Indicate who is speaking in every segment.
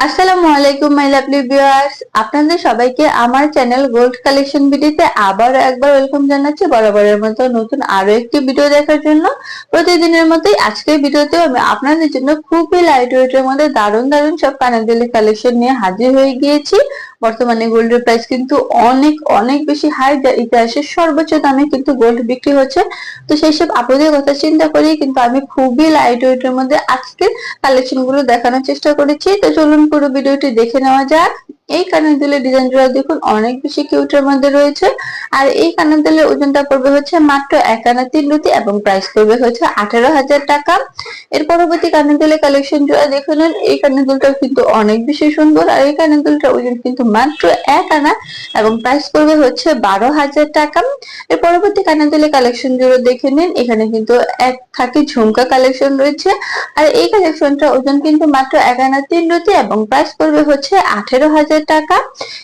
Speaker 1: আসসালামু আলাইকুম আপনাদের চ্যানেল আবার ভিডিও দেখার জন্য। প্রতিদিনের আজকের খুবই লাইট ওয়েটের মধ্যে দারুণ দারুণ সব কানাডিয়ালি কালেকশন নিয়ে হাজির হয়ে গিয়েছি। বর্তমানে গোল্ডের প্রাইস কিন্তু অনেক অনেক বেশি হাই যা ইতিহাসের সর্বোচ্চ দামে কিন্তু গোল্ড বিক্রি হচ্ছে। তো সেই সব আপনাদের কথা চিন্তা করি কিন্তু আমি খুবই লাইট ওয়েটের মধ্যে আজকে কালেকশনগুলো দেখানোর চেষ্টা করেছি। তো চলুন পুরো ভিডিওটি দেখে নেওয়া যাক। এই কানের দুলের ডিজাইন জোড়া দেখুন, অনেক বেশি কিউটের মধ্যে রয়েছে। আর এই কানের দুলের ওজনটা পড়বে হচ্ছে মাত্র এক আনা তিন রুটি এবং প্রাইস পড়বে হচ্ছে আঠারো হাজার টাকা। এর পরবর্তী কানের দুলের কালেকশন জোড়া দেখে নেন, এই কানের দুলটা কিন্তু অনেক বেশি সুন্দর আর এই কানের দুলটার ওজন কিন্তু মাত্র এক আনা এবং প্রাইস পড়বে হচ্ছে বারো হাজার টাকা। এর পরবর্তী কানের দুলের কালেকশন জোড়া দেখে নিন, এখানে কিন্তু এক থাকে ঝুমকা কালেকশন রয়েছে। আর এই কালেকশনটা ওজন কিন্তু মাত্র এক আনা তিন রুটি এবং প্রাইস পড়বে হচ্ছে আঠেরো হাজার টাকা।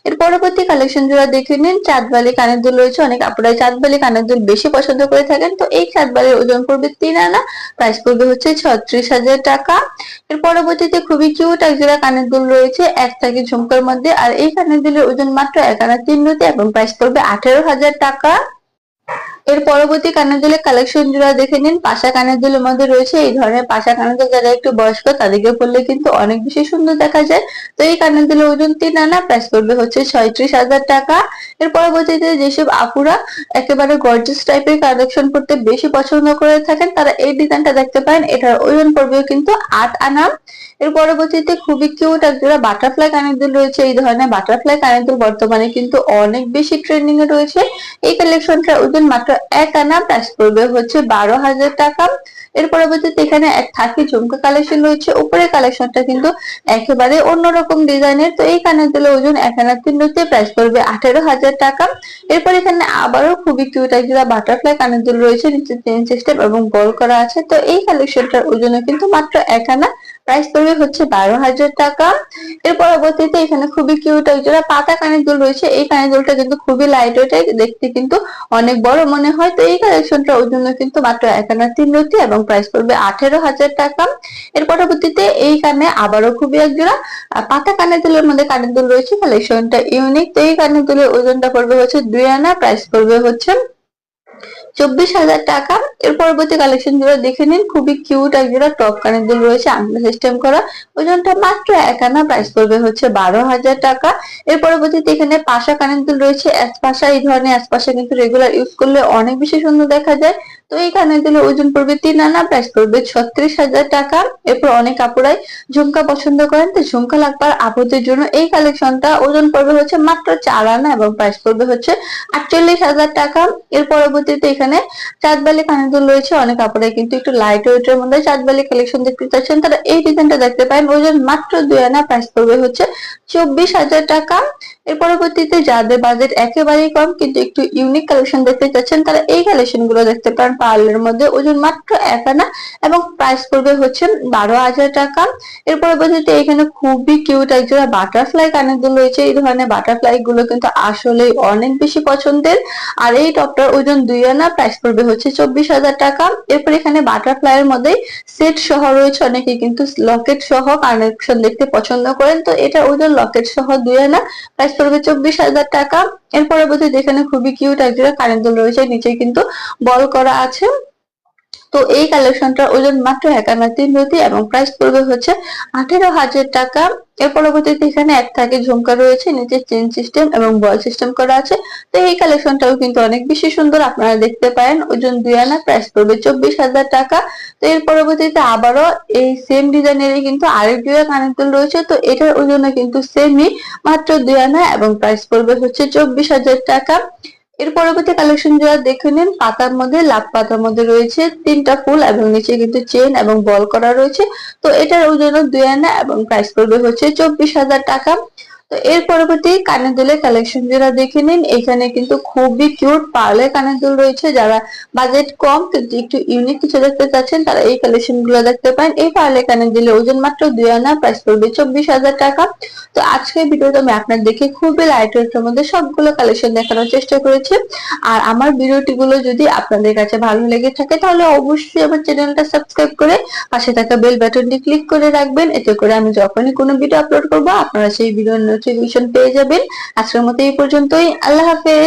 Speaker 1: এর পরবর্তী কালেকশন জোড়া দেখে নিন। চাঁদবালি কানের দুল রয়েছে, অনেক আপনারা চাঁদবালি কানের দুল বেশি পছন্দ করে থাকেন। তো এই চাঁদবালির ওজন পড়বে তিন আনা প্রাইস পড়বে হচ্ছে ছত্রিশ হাজার টাকা। এর পরবর্তীতে খুবই কিউট এক জোড়া কানের দুল রয়েছে, এক থাকে ঝুমকার মধ্যে। আর এই কানের দুলের ওজন মাত্র এক আনা তিন নতি এবং প্রাইস পড়বে আঠারো হাজার টাকা। এর পরবর্তী কানের দুলের কালেকশন জোড়া দেখে নিন। পাশা কানের দুলের মধ্যে রয়েছে এই ধরনের পাশা কানের দুল। যারা একটু বয়স্ক, তাদেরকে পরলে কিন্তু অনেক বেশি সুন্দর দেখা যায়। তো এই কানের দুলের ওজন তিন আনা প্রাইস করবে হচ্ছে ছয়ত্রিশ হাজার টাকা। এর পরবর্তীতে যেসব আপুরা একেবারে গর্জিয়াস টাইপের কালেকশন করতে বেশি পছন্দ করে থাকেন, তারা এই ডিজাইনটা দেখতে পারেন। এটার ওজন পড়বে কিন্তু আট আনা। এর পরবর্তীতে খুবই কিউট এক জোড়া বাটারফ্লাই কানের দুল রয়েছে। এই ধরনের বাটারফ্লাই কানের দুল বর্তমানে কিন্তু অনেক বেশি ট্রেন্ডিং এ রয়েছে। এই কালেকশনটার ওজন মাত্র এক আনা প্রাইস পড়বে হচ্ছে বারো হাজার টাকা। এর পরবর্তীতে এখানে এক থাকি ঝুমকা কালেকশন রয়েছে। উপরের কালেকশনটা কিন্তু একেবারে অন্যরকম ডিজাইনের। তো এই কানের দুলের ওজন এক আনা তিন প্রাইস পড়বে আঠেরো হাজার টাকা। এরপর এখানে আবারও খুবই কিউট এক জোড়া বাটারফ্লাই কানের দুল রয়েছে। নিচে চেন সিস্টেম এবং বল করা আছে। তো এই কালেকশনটার ওজনও কিন্তু মাত্র এক আনা প্রাইস পড়বে হচ্ছে বারো হাজার টাকা। এর পরবর্তীতে এখানে খুবই কিউট একজোড়া পাতা কানের দুল রয়েছে, এই কানের দুলটা কিন্তু খুবই লাইট ওয়েট দেখতে কিন্তু অনেক বড় মনে হয়। তো এই কালেকশনটা ওর জন্য কিন্তু মাত্র এক আনা তিন রুটি এবং প্রাইস পড়বে আঠেরো হাজার টাকা। এর পরবর্তীতে এই কানে আবারও খুবই একজোড়া পাতা কানের দুলের মধ্যে কানের দুল রয়েছে কালেকশনটা ইউনিক তো এই কানের দুলের ওজনটা পড়বে হচ্ছে দুই আনা প্রাইস পড়বে হচ্ছে চব্বিশ হাজার টাকা। এর পরবর্তী কালেকশনগুলো দেখে নিন। খুবই কিউট এক জোড়া টপ কানের দুল রয়েছে আংলা সিস্টেম করা। ওজনটা মাত্র এক আনা প্রাইস পড়বে হচ্ছে বারো হাজার টাকা। এর পরবর্তীতে এখানে পাশা কানের দুল রয়েছে। পাশা, এই ধরনের পাশা কিন্তু রেগুলার ইউজ করলে অনেক বেশি সুন্দর দেখা যায়। তো এই কানের দুলের ওজন পড়বে তিন আনা প্রাইস পড়বে ছত্রিশ হাজার টাকা। এরপর অনেক আপুরাই ঝুমকা পছন্দ করেন, তো ঝুমকা লাগবার আপুদের জন্য এই কালেকশনটা ওজন পড়বে হচ্ছে মাত্র চার আনা এবং প্রাইস পড়বে হচ্ছে আটচল্লিশ হাজার টাকা। এর পরবর্তীতে এখানে চাঁদবালি কানেরদুল রয়েছে, অনেক আপুরাই কিন্তু একটু লাইট ওয়েটের মধ্যে চাঁদবালি কালেকশন দেখতে চাচ্ছেন তারা এই ডিজাইনটা দেখতে পারেন। ওজন মাত্র দুই আনা প্রাইস পড়বে হচ্ছে চব্বিশ হাজার টাকা। এর পরবর্তীতে যাদের বাজেট একেবারেই কম কিন্তু একটু ইউনিক কালেকশন দেখতে চাচ্ছেন, তারা এই কালেকশনগুলো দেখতে পারেন পার্লের মধ্যে। ওজন মাত্র এক আনা এবং প্রাইস পড়বে হচ্ছে বারো হাজার টাকা। এর পরবর্তীতে এখানে খুবই কিউট একজোড়া বাটারফ্লাই কানের দুল রয়েছে। এই ধরনের বাটারফ্লাই গুলো কিন্তু আসলে অনেক বেশি পছন্দের। আর এই টপটার ওজন দুই আনা প্রাইস পড়বে হচ্ছে চব্বিশ হাজার টাকা। এরপর এখানে বাটারফ্লাই এর মধ্যে সেট সহ রয়েছে, অনেকে কিন্তু লকেট সহ কানেকশন দেখতে পছন্দ করেন। তো এটা ওজন লকেট সহ দুই আনা প্রাইস পড়বে চব্বিশ হাজার টাকা। এর বোধহয় যেখানে খুবই কিউট একজোড়া কারেন্ট রয়েছে, নিচে কিন্তু বল করা আছে। তো এই কালেকশনটার ওজন মাত্র একান্ন তিন এবং প্রাইস পড়বে হচ্ছে আঠেরো হাজার টাকা। এর পরবর্তীতে এখানে এক থাকে ঝুমকা রয়েছে, নিচে চেন সিস্টেম এবং বল সিস্টেম করা আছে। তো এই কালেকশনটাও কিন্তু অনেক বেশি সুন্দর, আপনারা দেখতে পারেন। ওজন দুই আনা প্রাইস পড়বে চব্বিশ হাজার টাকা। তো এর পরবর্তীতে আবারও এই সেম ডিজাইনেরই কিন্তু আরেক দুইয়া কানের দুল রয়েছে। তো এটার ওজনে কিন্তু সেমই মাত্র দুই আনা এবং প্রাইস পড়বে হচ্ছে চব্বিশ হাজার টাকা। এর পরবর্তী কালেকশন যারা দেখে নিন, পাতার মধ্যে, লাভ পাতার মধ্যে রয়েছে তিনটা ফুল এবং নিচে কিন্তু চেন এবং বল করা রয়েছে। তো এটার ওজন দুই আনা এবং প্রাইস পড়বে হচ্ছে চব্বিশ হাজার টাকা। তো এর পরবর্তী কানের দুলের কালেকশন যারা দেখে নিন, এখানে কিন্তু খুবই কিউট পার্লের কানের দুল রয়েছে। যারা বাজেট কম কিন্তু একটু ইউনিক কিছু দেখতে চাচ্ছেন, তারা এই কালেকশনগুলো দেখতে পারেন। এই পার্লের কানের দিলে ওজন মাত্র দুই আনা প্রাইস পড়বে চব্বিশ হাজার টাকা। তো আজকের ভিডিওটা আমি আপনার দেখে খুবই লাইট ওয়েটের মধ্যে সবগুলো কালেকশন দেখানোর চেষ্টা করেছি। আর আমার ভিডিওটি গুলো যদি আপনাদের কাছে ভালো লেগে থাকে, তাহলে অবশ্যই আমার চ্যানেলটা সাবস্ক্রাইব করে পাশে থাকা বেল বাটনটি ক্লিক করে রাখবেন। এতে করে আমি যখনই কোনো ভিডিও আপলোড করব, আপনারা সেই ভিডিওর নোটিফিকেশন পেয়ে যাবেন। আজকের মতো এই পর্যন্তই। আল্লাহ হাফেজ।